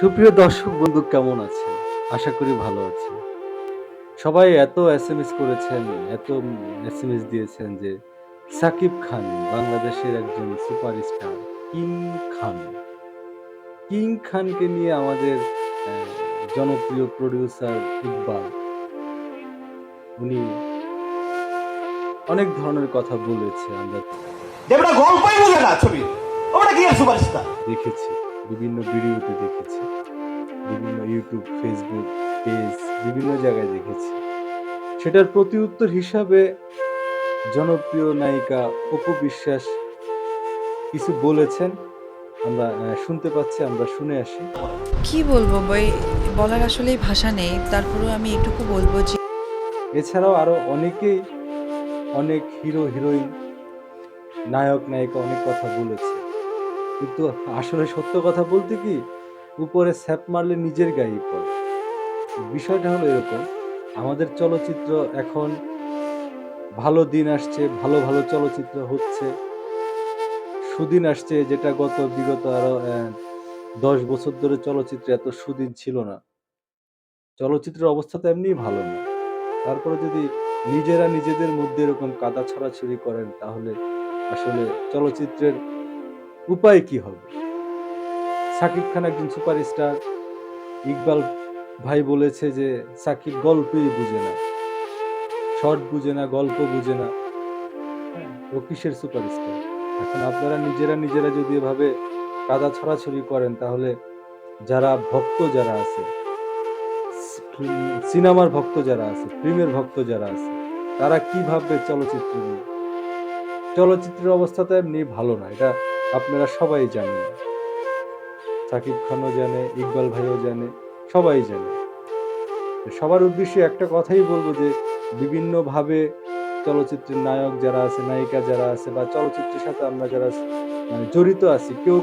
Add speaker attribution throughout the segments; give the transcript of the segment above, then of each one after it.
Speaker 1: সুপ্রিয় দর্শক বন্ধু, কেমন আছেন? আশা করি ভালো আছেন। সবাই এত এস এম এস করেছেন, এত এস এম এস দিয়েছেন যে সাকিব খান বাংলাদেশের একজন সুপারস্টার কিং খান। কিং খানকে নিয়ে আমাদের জনপ্রিয় প্রডিউসার ইকবাল, উনি অনেক ধরনের কথা বলেছে আমরা
Speaker 2: ওটা গল্পই বোঝে না ছবি ওটা কি সুপার স্টার
Speaker 1: দেখেছি বিভিন্ন ভিডিওতে দেখেছি বিভিন্ন ইউটিউব ফেসবুক পেজ বিভিন্ন জায়গায় দেখেছি। সেটার প্রতি উত্তর হিসাবে জনপ্রিয় নায়িকা অপু বিশ্বাস কিছু বলেছেন আমরা শুনতে পাচ্ছি আমরা শুনে আসি।
Speaker 3: কি বলব বই বলার আসলেই ভাষা নেই তারপরেও আমি এটুকু বলব যে
Speaker 1: এছাড়াও আরও অনেকেই অনেক হিরো হিরোইন নায়ক, নায়িকা অনেক কথা বলেছে। কিন্তু আসলে সত্য কথা বলতে কি, উপরে স্যাপ মারলে নিজের গায়ে পড়ে। বিষয়টা হলো এরকম, আমাদের চলচ্চিত্র এখন ভালো দিন আসছে, ভালো ভালো চলচ্চিত্র হচ্ছে। সুদিন আসছে, যেটা গত বিগত আরও দশ বছর ধরে চলচ্চিত্রে এত সুদিন ছিল না। চলচ্চিত্রের অবস্থা তো এমনিই ভালো না। তারপরে যদি নিজেরা নিজেদের মধ্যে এরকম কাদা ছড়াছড়ি করেন, তাহলে আসলে চলচ্চিত্রের উপায় কি হবে? সাকিব খান একজন সুপারস্টার। ইকবাল ভাই বলেছে যে, সাকিব গল্পই বুঝে না। শর্ট বুঝে না, গল্প বুঝে না। ও কিসের সুপারস্টার? এখন আপনারা নিজেরা নিজেরা যদি এভাবে কাদা ছড়াছড়ি করেন, তাহলে যারা ভক্ত যারা আছে, সিনেমার ভক্ত যারা আছে ফিল্মের ভক্ত যারা আছে, তারা কি ভাববে চলচ্চিত্র নিয়ে? চলচ্চিত্রের অবস্থা তো এমনি ভালো না, এটা আপনারা সবাই জানেন। সাকিব খানও জানে, ইকবাল ভাইও জানে, সবাই জানে। সবার উদ্দেশ্যে একটা কথাই বলব যে, বিভিন্নভাবে চলচ্চিত্রের নায়ক যারা আছে, নায়িকা যারা আছে, বা চলচ্চিত্রের সাথে আমরা যারা মানে জড়িত আছি, কেউ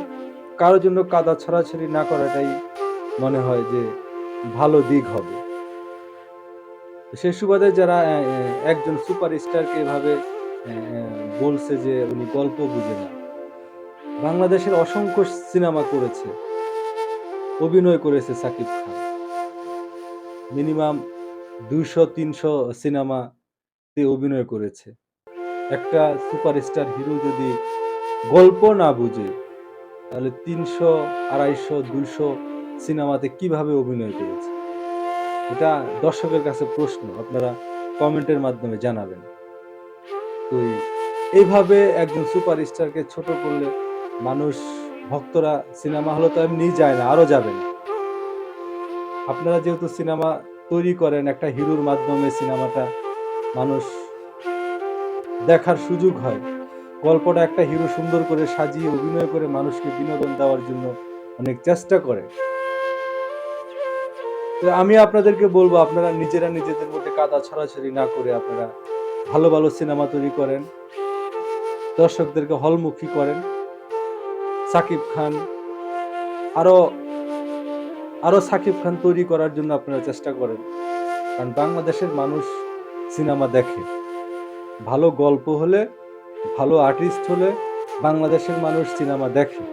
Speaker 1: কারোর জন্য কাদা ছড়াছড়ি না করাটাই মনে হয় যে ভালো দিক হবে। সে সুবাদে যারা একজন সুপারস্টারকে এভাবে বলছে যে উনি গল্প বুঝে না। বাংলাদেশের অসংখ্য সিনেমা করেছে, অভিনয় করেছে সাকিব খান। মিনিমাম দুইশো, তিনশো সিনেমাতে অভিনয় করেছে। একটা সুপারস্টার হিরো যদি গল্প না বুঝে, তাহলে তিনশো, আড়াইশো, দুইশো সিনেমাতে কীভাবে অভিনয় করেছে? এটা দর্শকের কাছে প্রশ্ন, আপনারা কমেন্টের মাধ্যমে জানাবেন। তো এই- এইভাবে একজন সুপারস্টারকে ছোট করলে মানুষ, ভক্তরা সিনেমা হলে তো এমনি যায় না আরও যাবে না। আপনারা যেহেতু সিনেমা তৈরি করেন, একটা হিরোর মাধ্যমে সিনেমাটা মানুষ দেখার সুযোগ হয়। গল্পটা একটা হিরো সুন্দর করে সাজিয়ে, অভিনয় করে মানুষকে বিনোদন দেওয়ার জন্য অনেক চেষ্টা করে। আমি আপনাদেরকে বলব, আপনারা নিজেরা নিজেদের মধ্যে কাদা ছড়াছড়ি না করে আপনারা ভালো ভালো সিনেমা তৈরি করেন। দর্শকদেরকে হলমুখী করেন। সাকিব খান, আরও আরও সাকিব খান তৈরি করার জন্য আপনারা চেষ্টা করেন। কারণ বাংলাদেশের মানুষ সিনেমা দেখে। ভালো গল্প হলে, ভালো আর্টিস্ট হলে বাংলাদেশের মানুষ সিনেমা দেখে।